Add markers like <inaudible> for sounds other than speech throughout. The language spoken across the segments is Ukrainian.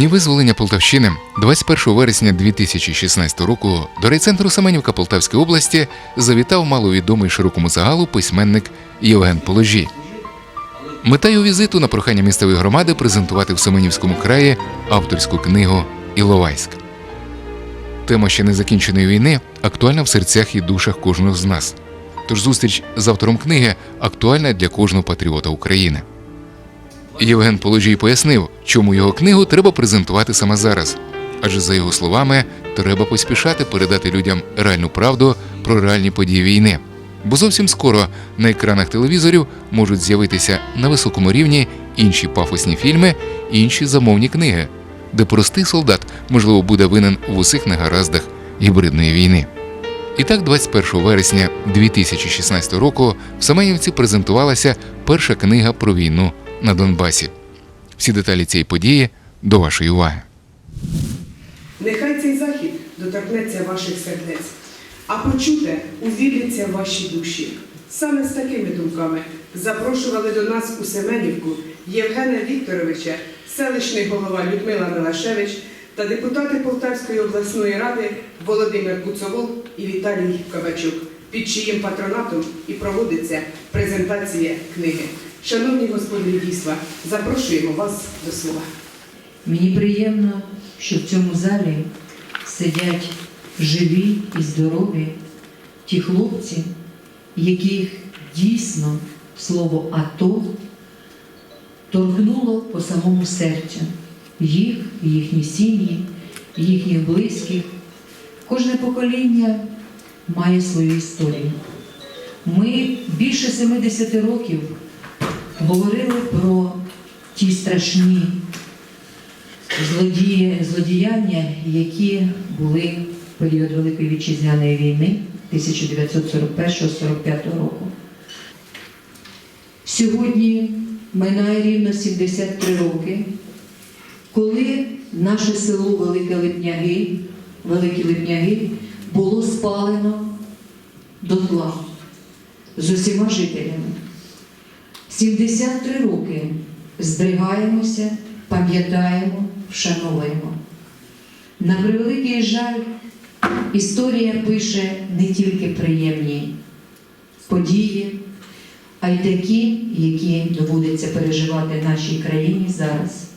дні визволення Полтавщини 21 вересня 2016 року до райцентру Семенівка Полтавської області завітав маловідомий широкому загалу письменник Євген Положій. Мета його візиту на прохання місцевої громади презентувати в Семенівському краї авторську книгу Іловайськ. Тема ще незакінченої війни актуальна в серцях і душах кожного з нас. Тож зустріч з автором книги актуальна для кожного патріота України. Євген Положій пояснив, чому його книгу треба презентувати саме зараз. Адже, за його словами, треба поспішати передати людям реальну правду про реальні події війни. Бо зовсім скоро на екранах телевізорів можуть з'явитися на високому рівні інші пафосні фільми, інші замовні книги, де простий солдат, можливо, буде винен в усіх негараздах гібридної війни. І так, 21 вересня 2016 року в Семенівці презентувалася перша книга про війну на Донбасі. Всі деталі цієї події до вашої уваги. Нехай цей захід доторкнеться ваших сердець, а почуте увіриться ваші душі. Саме з такими думками запрошували до нас у Семенівку Євгена Вікторовича, селищний голова Людмила Милашевич та депутати Полтавської обласної ради Володимир Куцовол і Віталій Ковачук, під чиїм патронатом і проводиться презентація книги. Шановні господарі дійства, запрошуємо вас до слова. Мені приємно, що в цьому залі сидять живі і здорові ті хлопці, яких дійсно слово АТО торкнуло по самому серцю їх, їхні сім'ї, їхніх близьких. Кожне покоління має свою історію. Ми більше 70 років говорили про ті страшні злодії, злодіяння, які були в період Великої вітчизняної війни 1941-45 року. Сьогодні минає рівно 73 роки, коли наше село Велике Липняги, Великі Липняги було спалено дотла з усіма жителями. 73 роки здригаємося, пам'ятаємо, вшановуємо. На превеликий жаль, історія пише не тільки приємні події, а й такі, які доводиться переживати нашій країні зараз.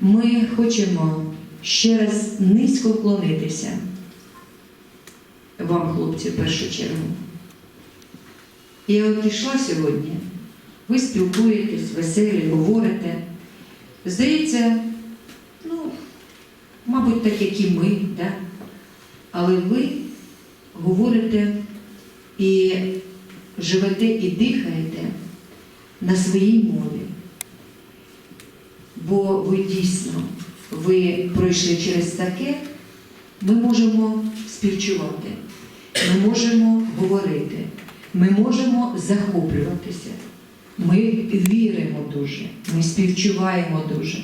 Ми хочемо ще раз низько вклонитися вам, хлопці, в першу чергу. Я от ішла сьогодні, ви спілкуєтесь, веселі, говорите. Здається, ну, мабуть, так, як і ми, да? але ви говорите і живете і дихаєте на своїй мові. Бо ви дійсно, ви пройшли через таке, ми можемо співчувати, ми можемо говорити, ми можемо захоплюватися. Ми віримо дуже, ми співчуваємо дуже.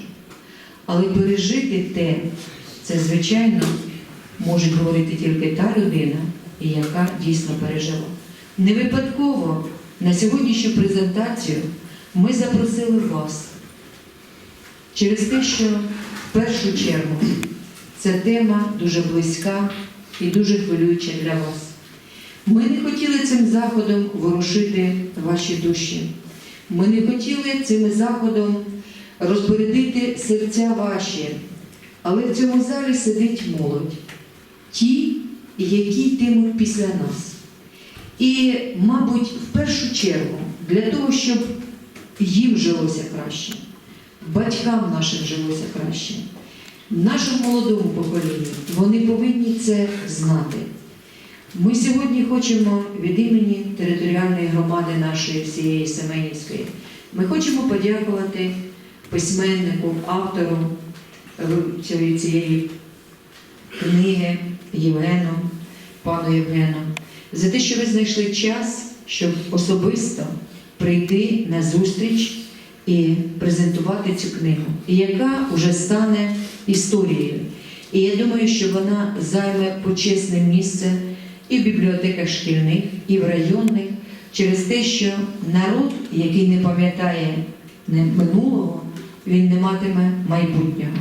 Але пережити те, це, звичайно, може говорити тільки та людина, яка дійсно пережила. Не випадково на сьогоднішню презентацію ми запросили вас через те, що в першу чергу ця тема дуже близька і дуже хвилююча для вас. Ми не хотіли цим заходом ворушити ваші душі. Ми не хотіли цим заходом розбередити серця ваші, але в цьому залі сидить молодь, ті, які йтимуть після нас. І, мабуть, в першу чергу, для того, щоб їм жилося краще, батькам нашим жилося краще, нашому молодому поколінню, вони повинні це знати. Ми сьогодні хочемо від імені територіальної громади нашої всієї Семенівської. Ми хочемо подякувати письменнику, автору е, цієї, книги Євгену, пану Євгену, за те, що ви знайшли час, щоб особисто прийти на зустріч і презентувати цю книгу, яка вже стане історією. І я думаю, що вона займе почесне місце і в бібліотеках шкільних, і в районних, через те, що народ, який не пам'ятає минулого, він не матиме майбутнього.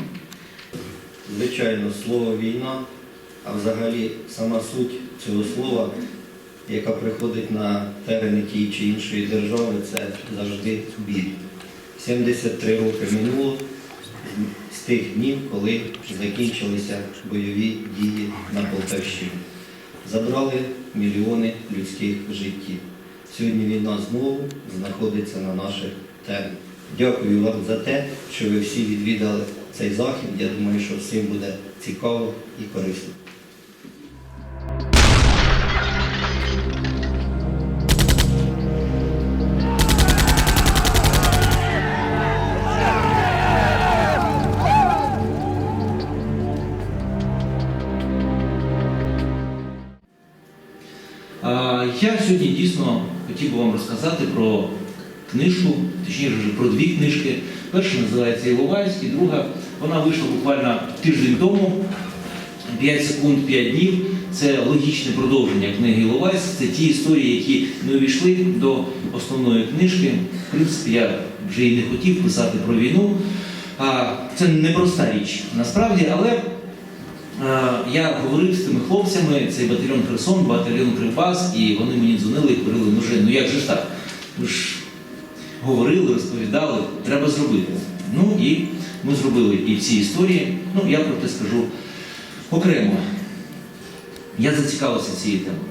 Звичайно, слово війна, а взагалі сама суть цього слова, яка приходить на терени тієї чи іншої держави, це завжди біль. 73 роки минуло з тих днів, коли закінчилися бойові дії на Полтавщині. Забрали мільйони людських життів. Сьогодні війна знову знаходиться на наших теренах. Дякую вам за те, що ви всі відвідали цей захід. Я думаю, що всім буде цікаво і корисно. Хотів би вам розказати про книжку, точніше про дві книжки. Перша називається Іловайський, друга вона вийшла буквально тиждень тому. 5 секунд, 5 днів. Це логічне продовження книги Іловайськ. Це ті історії, які не увійшли до основної книжки. В принципі, я вже і не хотів писати про війну. Це непроста річ насправді, але Я говорив з тими хлопцями, цей батальйон Херсон, батальйон Кривбас, і вони мені дзвонили і говорили, ну Жень, ну як же ж так? Ми ж говорили, розповідали, треба зробити. Ну і ми зробили і ці історії. Ну, я про те скажу окремо. Я зацікавився цією темою.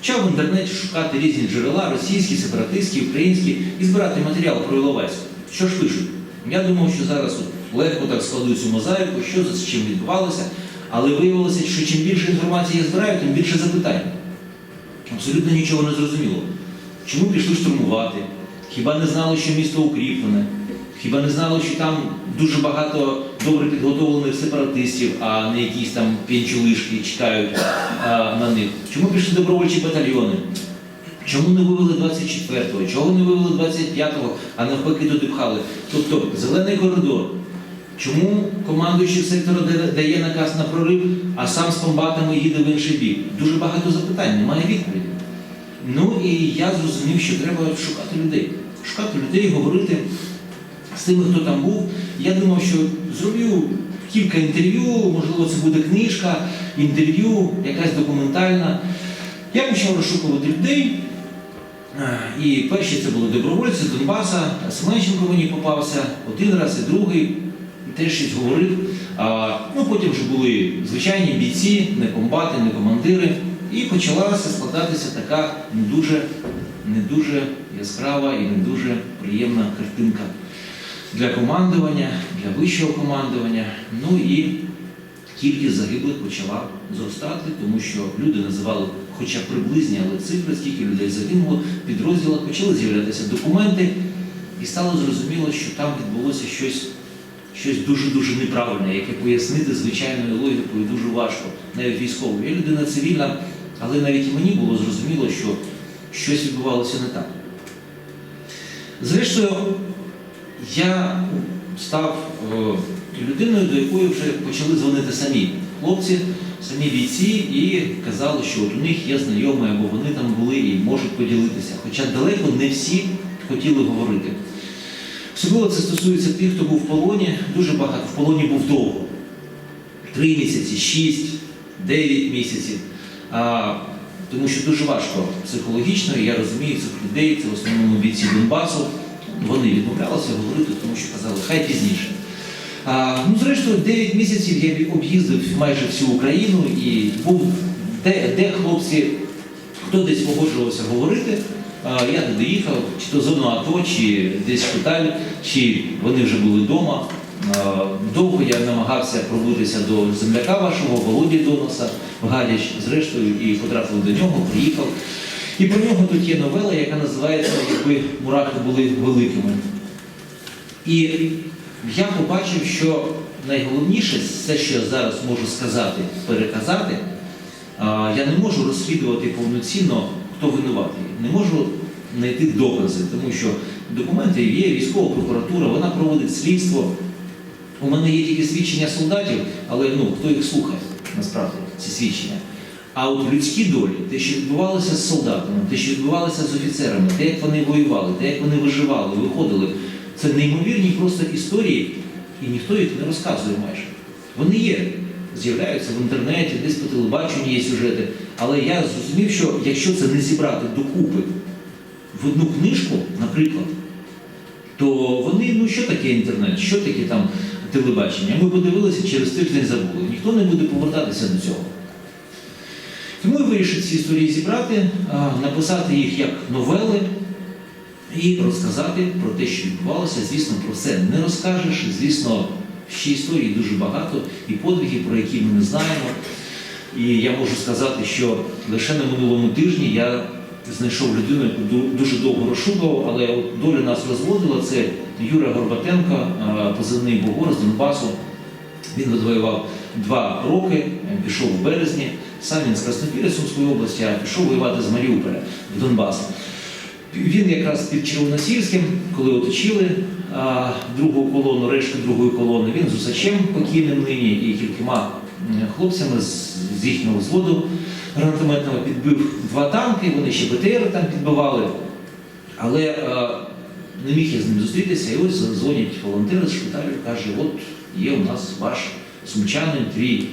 Почав в інтернеті шукати різні джерела, російські, сепаратистські, українські, і збирати матеріал про Іловайськ. Що ж пишуть? Я думав, що зараз легко так складу цю мозаїку, що за чим відбувалося, але виявилося, що чим більше інформації я збираю, тим більше запитань. Абсолютно нічого не зрозуміло. Чому пішли штурмувати? Хіба не знали, що місто укріплене? Хіба не знали, що там дуже багато добре підготовлених сепаратистів, а не якісь там п'янчулишки чекають а, на них? Чому пішли добровольчі батальйони? Чому не вивели 24-го? Чого не вивели 25-го, а навпаки додипхали? Тобто зелений коридор. Чому командуючий сектору дає наказ на прорив, а сам з комбатами їде в інший бік? Дуже багато запитань, немає відповіді. Ну і я зрозумів, що треба шукати людей. Шукати людей, говорити з тими, хто там був. Я думав, що зроблю кілька інтерв'ю, можливо, це буде книжка, інтерв'ю, якась документальна. Я почав розшукувати людей. Е, І перші це були добровольці Донбаса, Семенченко мені попався один раз і другий, теж щось говорив. А, ну, потім вже були звичайні бійці, не комбати, не командири. І почалася складатися така не дуже, не дуже яскрава і не дуже приємна картинка для командування, для вищого командування. Ну і кількість загиблих почала зростати, тому що люди називали хоча приблизні, але цифри, скільки людей загинуло, в підрозділах почали з'являтися документи, і стало зрозуміло, що там відбулося щось, щось дуже-дуже неправильне, яке пояснити звичайною логікою дуже важко, навіть військовою. Я людина цивільна, але навіть і мені було зрозуміло, що щось відбувалося не так. Зрештою, я став е, людиною, до якої вже почали дзвонити самі хлопці, самі бійці, і казали, що от у них є знайомі, або вони там були і можуть поділитися. Хоча далеко не всі хотіли говорити. Особливо це стосується тих, хто був в полоні, дуже багато в полоні був довго. Три місяці, шість, дев'ять місяців. А, тому що дуже важко психологічно, і я розумію цих людей, це в основному бійці Донбасу. Вони відмовлялися говорити, тому що казали, хай пізніше. А, ну, зрештою, 9 місяців я об'їздив майже всю Україну і був де, де хлопці, хто десь погоджувався говорити. Я туди їхав, чи то зону АТО, чи десь в шпиталь, чи вони вже були вдома. Довго я намагався пробитися до земляка вашого, Володі Доноса в Гадяч, зрештою, і потрапив до нього, приїхав. І про нього тут є новела, яка називається Якби мурахи були великими. І я побачив, що найголовніше, все, що я зараз можу сказати, переказати, я не можу розслідувати повноцінно, хто винуватий. Не можу знайти докази, тому що документи є, військова прокуратура, вона проводить слідство. У мене є тільки свідчення солдатів, але ну, хто їх слухає насправді, ці свідчення. А от людські долі, те, що відбувалося з солдатами, те, що відбувалося з офіцерами, те, як вони воювали, те, як вони виживали, виходили, Це неймовірні просто історії, і ніхто їх не розказує майже. Вони є, з'являються в інтернеті, десь по телебаченню є сюжети. Але я зрозумів, що якщо це не зібрати докупи в одну книжку, наприклад, то вони, ну що таке інтернет, що таке там телебачення? Ми подивилися, через тиждень забули. Ніхто не буде повертатися до цього. Тому я вирішив ці історії зібрати, написати їх як новели і розказати про те, що відбувалося. Звісно, про все не розкажеш. Звісно, ще історій дуже багато і подвигів, про які ми не знаємо. І я можу сказати, що лише на минулому тижні я знайшов людину, яку дуже довго розшукував, але доля нас розводила. Це Юра Горбатенко, позивний Богор з Донбасу. Він відвоював два роки, пішов в березні. Сам він з Краснопіля Сумської області, а пішов воювати з Маріуполя в Донбас. Він якраз під Червоносільським, коли оточили а, другу колону, решту другої колони, він з Усачем покійним нині і кількома хлопцями з, з їхнього взводу гранатометного підбив два танки, вони ще БТР там підбивали. Але а, не міг я з ним зустрітися, і ось дзвонять волонтери з шпиталю, каже, от є у нас ваш сумчанин, твій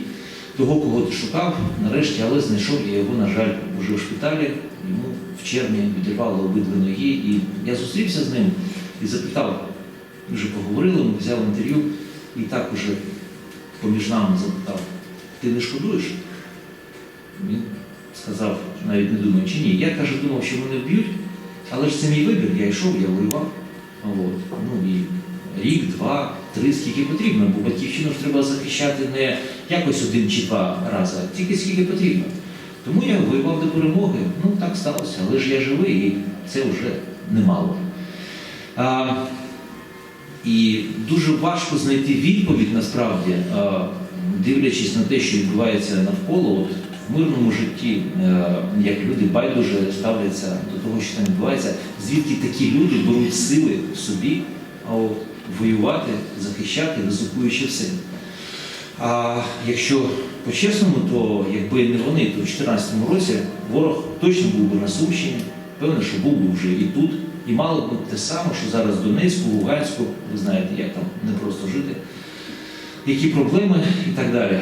того, кого ти шукав, нарешті, але знайшов я його, на жаль, уже в шпиталі. Йому в червні відірвало обидві ноги. І я зустрівся з ним і запитав, ми вже поговорили, ми взяли інтерв'ю, і так уже поміж нами запитав, ти не шкодуєш? Він сказав, навіть не думаю, чи ні. Я каже, думав, що мене вб'ють, але ж це мій вибір, я йшов, я воював. От. Ну, і рік, два, три, скільки потрібно, бо батьківщину ж треба захищати не якось один чи два рази, а тільки скільки потрібно. Тому я воював до перемоги. Ну так сталося, але ж я живий, і це вже немало. А, і дуже важко знайти відповідь насправді, а, дивлячись на те, що відбувається навколо, в мирному житті, е, як люди байдуже ставляться до того, що там відбувається, звідки такі люди беруть сили в собі а от, воювати, захищати, ризикуючи все. А якщо по-чесному, то якби не вони, то в 2014 році ворог точно був би на Сумщині, певно, що був би вже і тут, і мало б те саме, що зараз в Донецьку, Луганську, ви знаєте, як там не просто жити, які проблеми і так далі.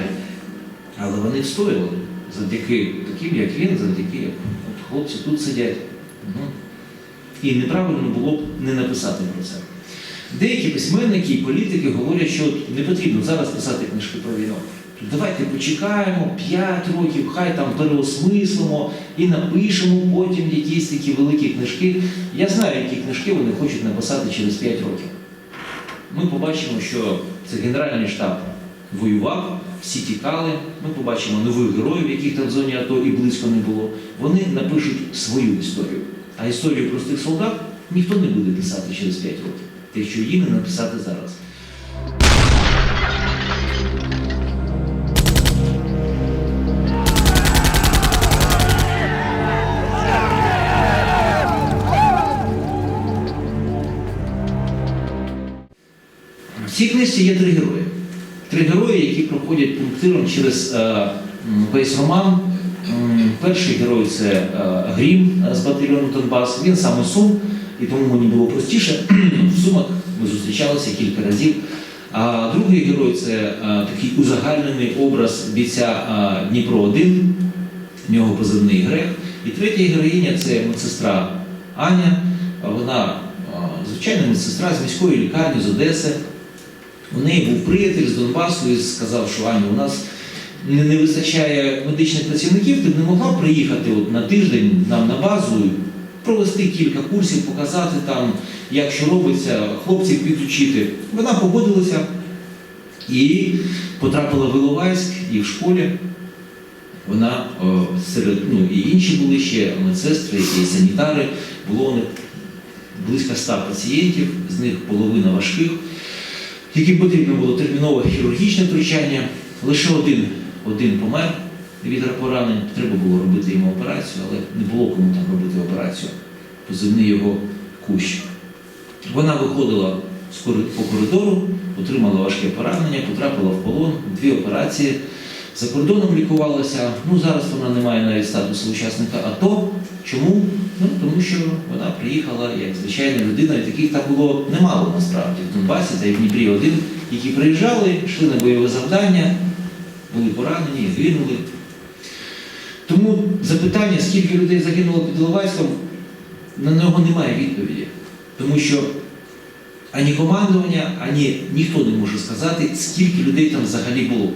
Але вони встояли завдяки таким, як він, завдяки як от хлопці тут сидять. Ну, І неправильно було б не написати про це. Деякі письменники і політики говорять, що не потрібно зараз писати книжки про війну. Давайте почекаємо 5 років, хай там переосмислимо і напишемо потім якісь такі великі книжки. Я знаю, які книжки вони хочуть написати через 5 років. Ми побачимо, що це Генеральний штаб воював, всі тікали. Ми побачимо нових героїв, яких там в зоні АТО і близько не було. Вони напишуть свою історію. А історію простих солдат ніхто не буде писати через 5 років. Те, що їм написати зараз. В цій книжці є три герої. Три герої, які проходять пунктиром через е, весь роман. Перший герой це е, Грім з батальйону Донбас. Він саме Сум, і тому мені було простіше. <clears throat> В Сумах ми зустрічалися кілька разів. А другий герой це е, такий узагальнений образ бійця е, Дніпро 1 в нього позивний грех. І третя героїня це медсестра Аня. Вона е, звичайна медсестра з міської лікарні з Одеси. У неї був приятель з Донбасу і сказав, що Аня, у нас не вистачає медичних працівників, ти б не могла приїхати от на тиждень нам на базу, провести кілька курсів, показати там, як що робиться, хлопців підучити. Вона погодилася і потрапила в Іловайськ і в школі. Вона серед ну, і інші були ще медсестри, і санітари. Було близько ста пацієнтів, з них половина важких яким потрібно було термінове хірургічне втручання. Лише один, один помер від поранень. Треба було робити йому операцію, але не було кому там робити операцію. Позивний його кущ. Вона виходила по коридору, отримала важке поранення, потрапила в полон, дві операції. За кордоном лікувалася. Ну зараз вона не має навіть статусу учасника АТО. Чому? Ну, тому що вона приїхала як звичайна людина, і таких там було немало насправді в Донбасі, та й в Дніпрі один, які приїжджали, йшли на бойове завдання, були поранені, гинули. Тому запитання, скільки людей загинуло під Іловайськом, на нього немає відповіді. Тому що ані командування, ані ніхто не може сказати, скільки людей там взагалі було.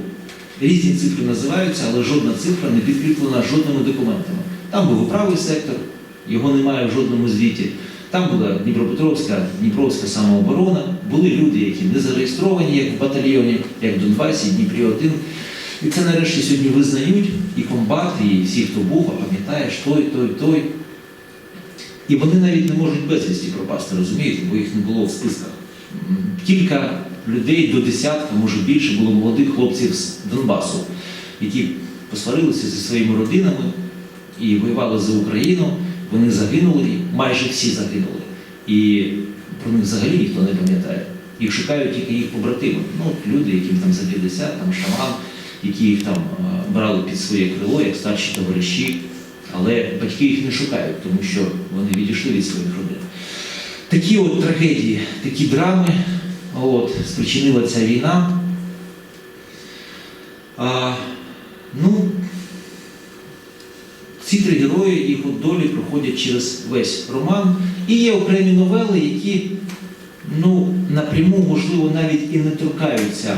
Різні цифри називаються, але жодна цифра не підкріплена жодними документами. Там був правий сектор, його немає в жодному звіті. Там була Дніпропетровська, Дніпровська самооборона, були люди, які не зареєстровані, як в батальйоні, як в Донбасі, Дніпрі 1 І це нарешті сьогодні визнають і комбат, і всі, хто був, а пам'ятаєш той, той, той. І вони навіть не можуть безвісті пропасти, розумієте, бо їх не було в списках. Кілька людей до десятка, може більше, було молодих хлопців з Донбасу, які посварилися зі своїми родинами і воювали за Україну. Вони загинули, майже всі загинули. І про них взагалі ніхто не пам'ятає. Їх шукають тільки їх побратими. Ну, люди, яким там за 50, там шаман, які їх там е, брали під своє крило, як старші товариші. Але батьки їх не шукають, тому що вони відійшли від своїх родин. Такі от трагедії, такі драми от, спричинила ця війна. А, ну, ці три герої, їх от долі проходять через весь роман. І є окремі новели, які ну, напряму, можливо, навіть і не торкаються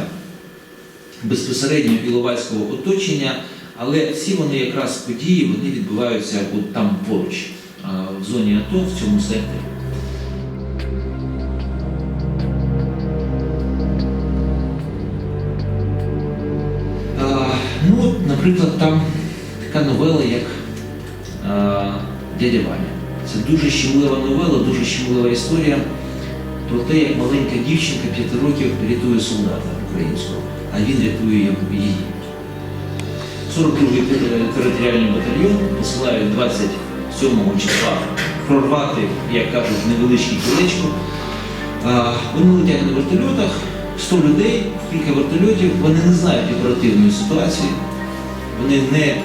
безпосередньо Іловайського оточення, але всі вони якраз події вони відбуваються от там поруч, в зоні АТО, в цьому секторі. Ну, наприклад, там така новела, як Дядя Ваня. Це дуже щемлива новела, дуже щемлива історія про те, як маленька дівчинка п'яти років рятує солдата українського, а він рятує її. 42-й територіальний батальйон посилають 27 числа прорвати, як кажуть, невеличке кілечко. Вони летять на вертольотах, 100 людей, кілька вертольотів, вони не знають оперативної ситуації, вони не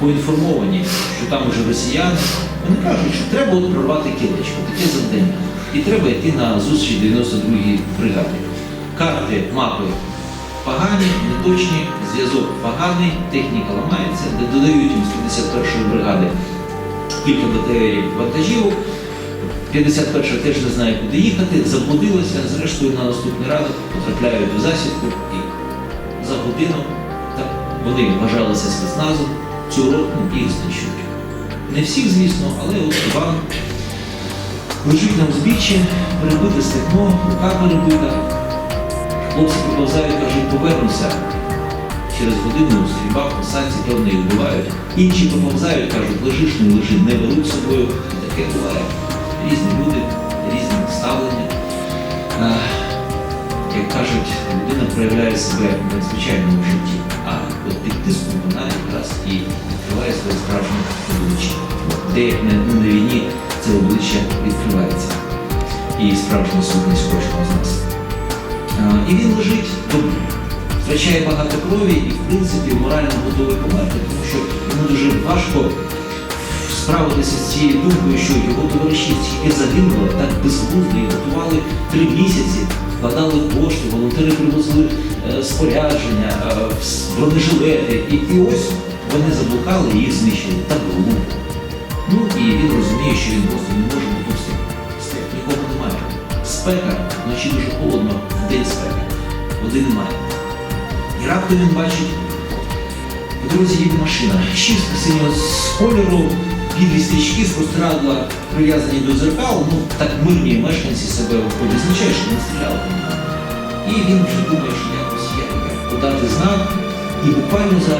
поінформовані, що там уже росіяни. Вони кажуть, що треба прорвати кілечко, таке завдання. І треба йти на зустріч 92-ї бригади. Карти, мапи погані, неточні, зв'язок поганий, техніка ламається, де додають їм з 51-ї бригади кілька БТРів вантажівок. 51 теж не знає, куди їхати, заблудилася, зрештою на наступний ранок потрапляють в засідку і за годину так, вони вважалися спецназом, цю ротну їх знищують. Не всіх, звісно, але от Іван лежить на узбіччі, перебите стегно, рука перебита. Хлопці проповзають, кажуть, повернуся. Через годину стрільба, посадці, певно, їх вбивають. Інші проповзають, кажуть, лежиш, не лежи, не беруть собою. Таке буває. Різні люди, різні ставлення. Е, Як кажуть, людина проявляє себе в звичайному житті, а от під тиском вона якраз і відкриває своє справжнє обличчя. Де як не на війні це обличчя відкривається. І справжня сутність кожного з нас. І він лежить добре, втрачає багато крові і, в принципі, морально готовий померти, тому що йому дуже важко справитися з цією думкою, що його товариші тільки загинули, так безглуздо і готували три місяці, вкладали кошти, волонтери привозили е, спорядження, е, бронежилети. І, і ось вони заблукали і їх знищили. Так глупо. Ну і він розуміє, що він просто не може бути всім. Нікого немає. Спека, вночі дуже холодно. Води немає. І раптом він бачить, по дорозі їде машина. Чиста синього з кольору, білі стрічки з простирадла прив'язані до дзеркал. Ну, так мирні мешканці себе визначають, щоб не стріляли. І він вже думає, що якось є як подати знак. І буквально за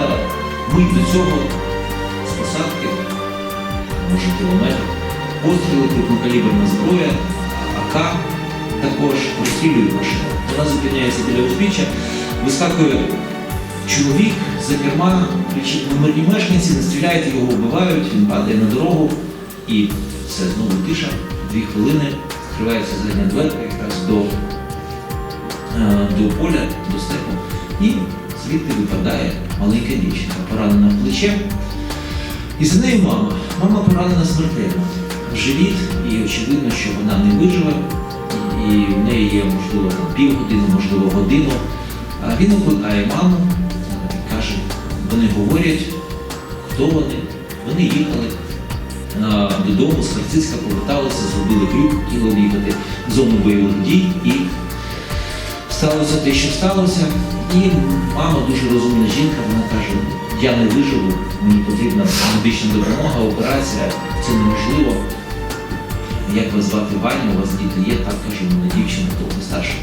мить до цього з посадки може кілометр. Постріли, крупнокаліберна зброя, АК також розстрілюють машину. Вона зупиняється біля узбіччя, вискакує чоловік за керма, кричить на мирні мешканці, не стріляють, його вбивають, він падає на дорогу і все знову тиша. Дві хвилини відкривається задня дверка якраз до, е, до поля, до степу. І звідти випадає маленька дівчинка, поранена в плече. І за нею мама. Мама поранена смертельно. живіт, і очевидно, що вона не виживе, і в неї є, можливо, там, півгодини, можливо, годину. А він викликає маму, е, каже, вони говорять, хто вони. Вони їхали а, додому з Харцизька, поверталися, зробили крюк, хотіли виїхати в зону бойових дій і сталося те, що сталося. І мама дуже розумна жінка, вона каже, я не виживу, мені потрібна медична допомога, операція, це неможливо. Як вас звати Ваня, у вас діти є, так каже, у мене дівчина, тобто старша.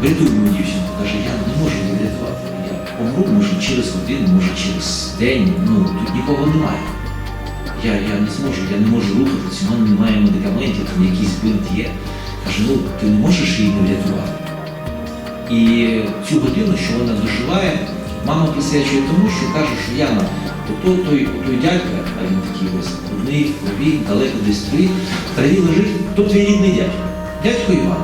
Врятуй мою дівчинку, каже, я не можу її врятувати. Я помру, може, через годину, може, через день. Ну, тут нікого немає. Я, я не зможу, я не можу рухатись, у мене немає медикаментів, там якийсь бинт є. Каже, ну ти не можеш її не врятувати. І цю годину, що вона доживає, мама присвячує тому, що каже, що Яна, то той, той дядька, а він такий ось одний, в крові, далеко десь траві, в траві лежить, то твій рідний дядько, дядько Іван.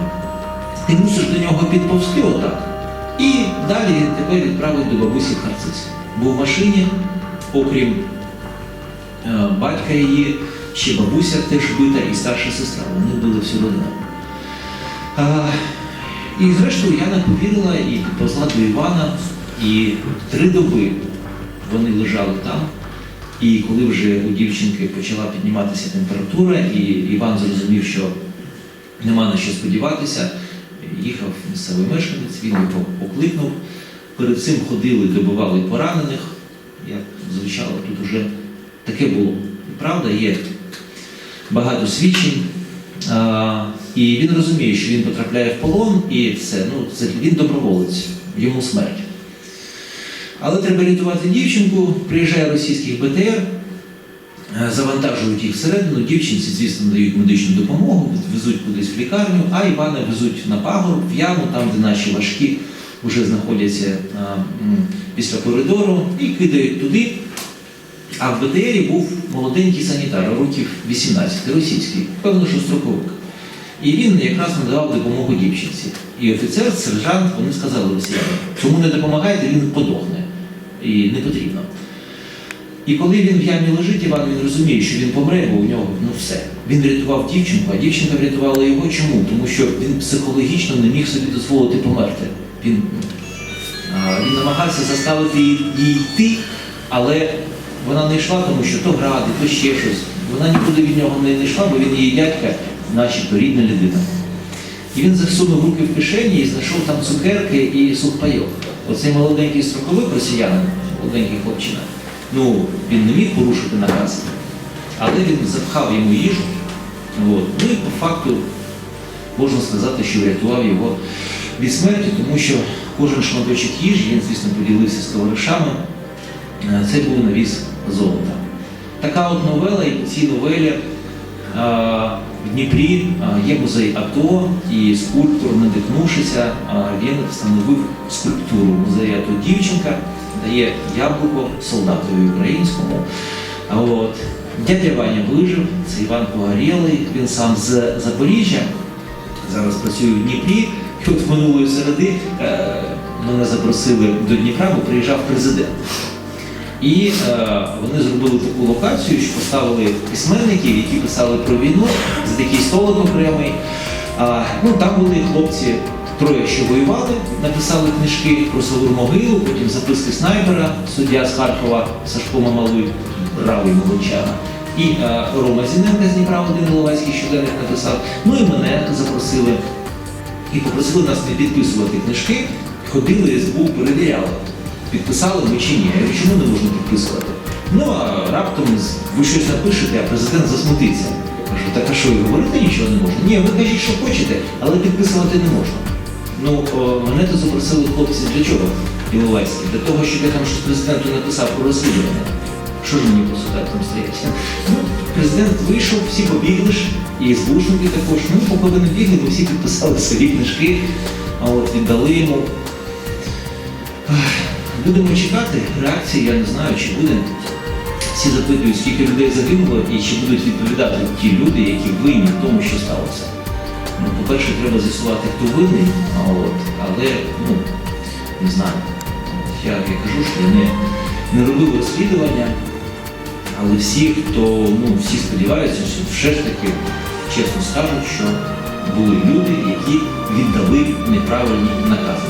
Ти мусиш до нього підповзти отак. І далі тебе відправить до бабусі в Харцизьк. Бо в машині, окрім е, батька її, ще бабуся теж бита і старша сестра. Вони були всю родину. І зрештою Яна повірила і підповзла до Івана, і три доби вони лежали там. І коли вже у дівчинки почала підніматися температура, і Іван зрозумів, що нема на що сподіватися, їхав місцевий мешканець, він його покликнув. Перед цим ходили, добивали поранених. Як звучало, тут уже таке було. І правда, є багато свідчень. І він розуміє, що він потрапляє в полон, і все, ну, це він доброволець, йому смерть. Але треба рятувати дівчинку, приїжджає російський БТР, е, завантажують їх всередину, дівчинці, звісно, дають медичну допомогу, везуть кудись в лікарню, а Івана везуть на пагорб, в яму, там, де наші важкі вже знаходяться після коридору, і кидають туди. А в БТРі був молоденький санітар, років 18, російський, певно, що строковик. І він якраз надавав допомогу дівчинці. І офіцер, сержант, вони сказали росіянам, чому не допомагаєте, він подохне. І не потрібно. І коли він в ямі лежить, Іван він розуміє, що він помре, бо у нього ну все. Він врятував дівчинку, а дівчинка врятувала його. Чому? Тому що він психологічно не міг собі дозволити померти. Він, він намагався заставити її, йти, але вона не йшла, тому що то гради, то ще щось. Вона нікуди від нього не йшла, бо він її дядька, начебто рідна людина. І він засунув руки в кишені і знайшов там цукерки і сухпайок. Оцей молоденький строковик росіянин, молоденький хлопчина, ну він не міг порушити наказ, але він запхав йому їжу. От. Ну і по факту можна сказати, що врятував його від смерті, тому що кожен шматочок їжі, він, звісно, поділився з товаришами. Е, Це був навіз золота. Така от новела, і по цій новелі е, в Дніпрі є музей АТО, і скульптор, надихнувшися, е, він встановив скульптуру музею АТО дівчинка, дає яблуко солдатові українському. От. Дядя Ваня вижив, це Іван Погорєлий, він сам з Запоріжжя, зараз працює в Дніпрі. І от минулої середи е, мене запросили до Дніпра, бо приїжджав президент. І е, вони зробили таку локацію, що поставили письменників, які писали про війну, за такий столик окремий. А, ну, там були хлопці, троє, що воювали, написали книжки про свою могилу, потім записки снайпера, суддя з Харкова, Сашко Мамалуй, бравий молодчана. І е, Рома Зіненка з Дніпра, один Головацький щоденник написав. Ну і мене запросили і попросили нас не підписувати книжки, ходили СБУ, перевіряли, підписали ми чи ні. Чому не можна підписувати? Ну а раптом ви щось напишете, а президент засмутиться. Кажу, так а що, і говорити нічого не можна? Ні, ви кажіть, що хочете, але підписувати не можна. Ну, о, мене то запросили хлопці для чого? Іловайські? Для того, щоб я там щось президенту написав про розслідування. Що ж мені просто так там стоять? Ну, президент вийшов, всі побігли ж, і СБУшники також. Ну, поки вони бігли, ми всі підписали свої книжки, а от віддали йому. Будемо чекати реакції, я не знаю, чи буде. Всі запитують, скільки людей загинуло і чи будуть відповідати ті люди, які винні в тому, що сталося. Ну, по-перше, треба з'ясувати, хто винний, а от, але ну, не знаю. Я, я кажу, що я не, не робив розслідування. Але всі, хто ну, всі сподіваються, що все ж таки чесно скажуть, що були люди, які віддали неправильні накази.